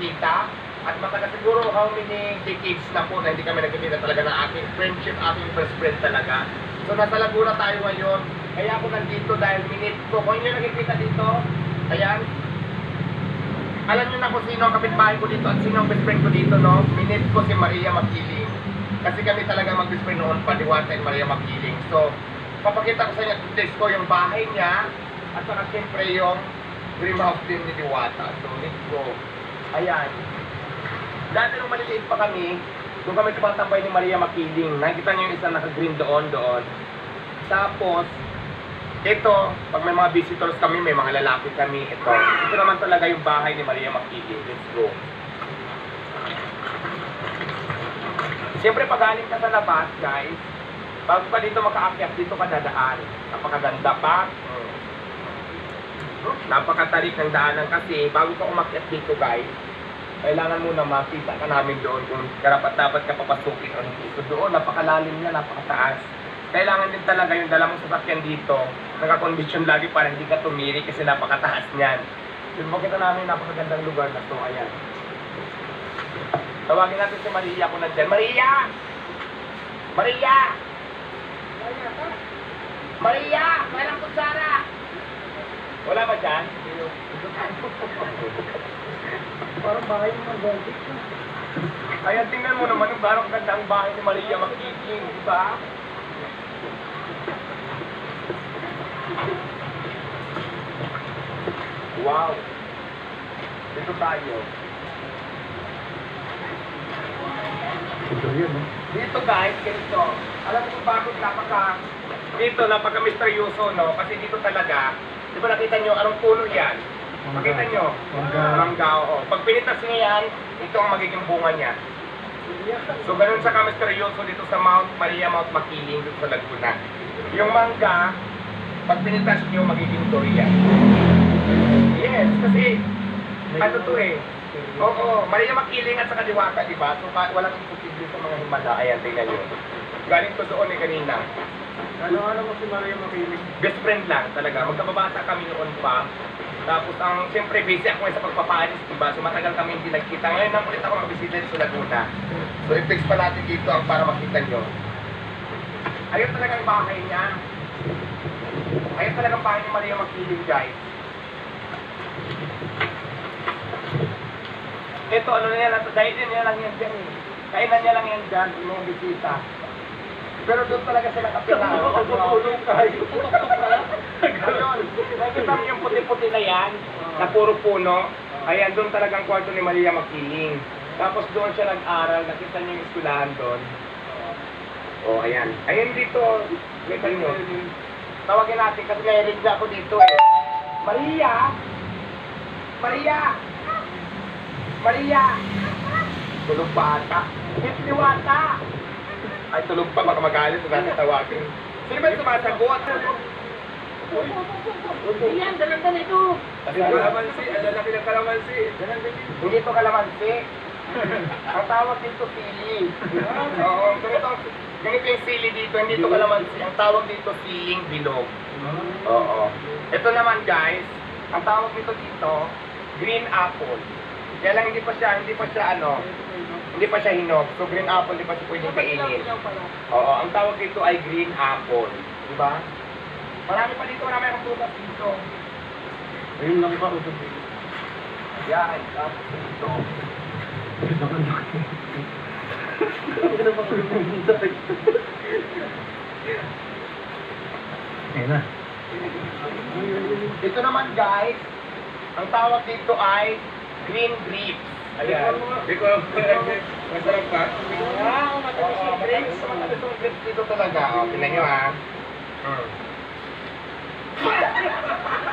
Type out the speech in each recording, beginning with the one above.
nagkikita. At matagal siguro how many decades na po na hindi kami nagkikita talaga ng aking friendship, aking best friend talaga. So nasa Laguna tayo ngayon. Kaya ako nandito dahil minute ko. Kung inyo nakikita dito, ayan. Alam niyo na kung sino ang kapitbahay ko dito at sino ang best friend ko dito, no? Minute ko si Maria Makiling. Kasi kami talaga mag-best friend noon, Padiwata and Maria Makiling. So, papakita ko sa inyo details ko yung bahay niya at saka siyempre yung dream house din ni Diwata. So, let's go. Ayan. Dati nung maliliit pa kami, doon kami tumatambay ni Maria Makiling. Nakikita niyo yung isa naka-green doon, doon. Tapos, ito, pag may mga visitors kami, may mga lalaki kami, ito. Ito naman talaga yung bahay ni Maria Makiling. Let's go. Siyempre, pag galing ka sa labas, guys, bago ka dito makaakyat, dito ka dadaan. Napakaganda pa. Mm. Napakatarik ng daanan kasi bago ka umakyat dito, guys, kailangan muna makita ka namin doon kung karapat dapat ka papasukin o hindi. So doon, napakalalim niya, napakataas. Kailangan din talaga yung dala mong sasakyan dito, nakakondisyon lagi para hindi ka tumiri kasi napakataas niyan. Yung makita namin napakagandang lugar na to, ayan. Tawagin natin si Maria kung nandyan. Maria! Maria! Maria! Kailang kutsara! Wala ba dyan? Parang bahay ng Maldives. Kaya tingnan mo naman yung barang ganda ang bahay ni Maria Makiking, di ba? Wow! Dito tayo. Ito yun, no? Dito guys, ganito. Alam mo kung bakit napaka... Dito, napaka-misteryoso, no? Kasi dito talaga, di ba nakita nyo, anong puno yan? Makita nyo? Mangga. Mangga, oo. Pag pinitas nyo yan, ito ang magiging bunga niya. So, ganun sa kamisteryoso dito sa Mount Maria, Mount Makiling, dito sa Laguna. Yung mangga, pag pinitas nyo, magiging durian. Yes, kasi, ano to eh, Oo, Maria Makiling at saka Diwata, di ba? So, ka- walang imposible sa mga himala. Ayan, tingnan nyo. Galing ko doon eh kanina. Ano-ano mo si Maria Makiling? Best friend lang talaga. Magkababata kami noon pa. Tapos ang siyempre busy ako ngayon sa pagpapaalis, di ba? So matagal kami hindi nagkita. Ngayon lang ulit ako magbisita sa Laguna. So i-fix pa natin dito ang para makita nyo. Ayun talaga ang bahay niya. Ayun talaga ang bahay ni Maria Makiling, guys. Ito, ano na yan, ito, dahil din niya lang yan dyan eh. Kainan niya lang yan dyan, yung mga bisita. Pero doon talaga sila kapila. Tutulong tayo. Ayun, nakikita mo yung puti-puti na yan, na puro puno. Ayan, doon talagang kwarto ni Maria Makiling. Tapos doon siya nag-aral, nakita niyo yung eskwelahan doon. Oh, ayan. Ayan dito, kita niyo. Tawagin natin kasi may rig ako dito eh. Maria! Maria! Maria! Tulog pa ata. Hit liwata! Ay, tulog pa, baka magalit kung natin tawagin. Sino ba yung sumasagot? Yan, dalang ka ito. Kalamansi, ang lalaki ng kalamansi. Hindi to kalamansi. ang tawag dito sili. Oo, ganito, ganito yung sili dito, hindi to kalamansi. Ang tawag dito siling bilog. Oo. Ito naman guys, ang tawag dito dito, green apple. Kaya lang hindi pa siya, hindi pa siya ano, hindi pa siya hinog. So green apple, hindi pa siya pwedeng kainin. Oo, ang tawag dito ay green apple. Di ba? Marami pa dito, marami akong prutas dito. Ayun lang pa. Ito. Yan, tapos dito. Ayun na. Ito naman guys, ang tawag dito ay green grapes. Ayan. Hindi ko masarap ka. Wow, matamis Oo, yung matamis grapes. matamis yung grapes dito talaga. O, tingnan nyo ha. Hmm.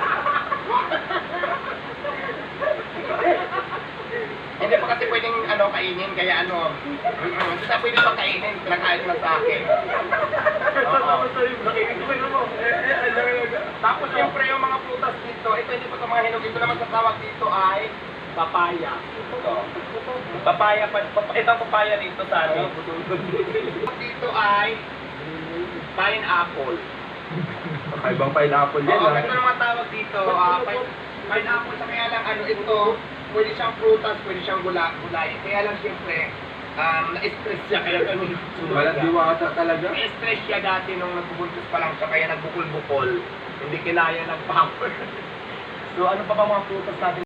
Hindi pa kasi pwedeng ano kainin, kaya ano, hindi na pwede pa kainin, kinakain lang sa akin. Tapos siyempre yung mga prutas dito, ito hindi pa ito mga hinog, ito naman sa tawag dito ay papaya. Ito. Papaya, pa, pap- ito ang papaya dito sa amin. dito ay pineapple. Kakaibang pineapple Oo, ito naman tawag dito, ah, pine- pineapple sa kaya lang ano ito, pwede siyang prutas, pwede siyang gula, gulay. Kaya lang siyempre, um, na-stress siya kaya ganun. Balat diwata talaga. Na-stress siya dati nung nagbubuntis pa lang siya, kaya nagbukol-bukol. Hindi kinaya ng power. so ano pa ba mga prutas natin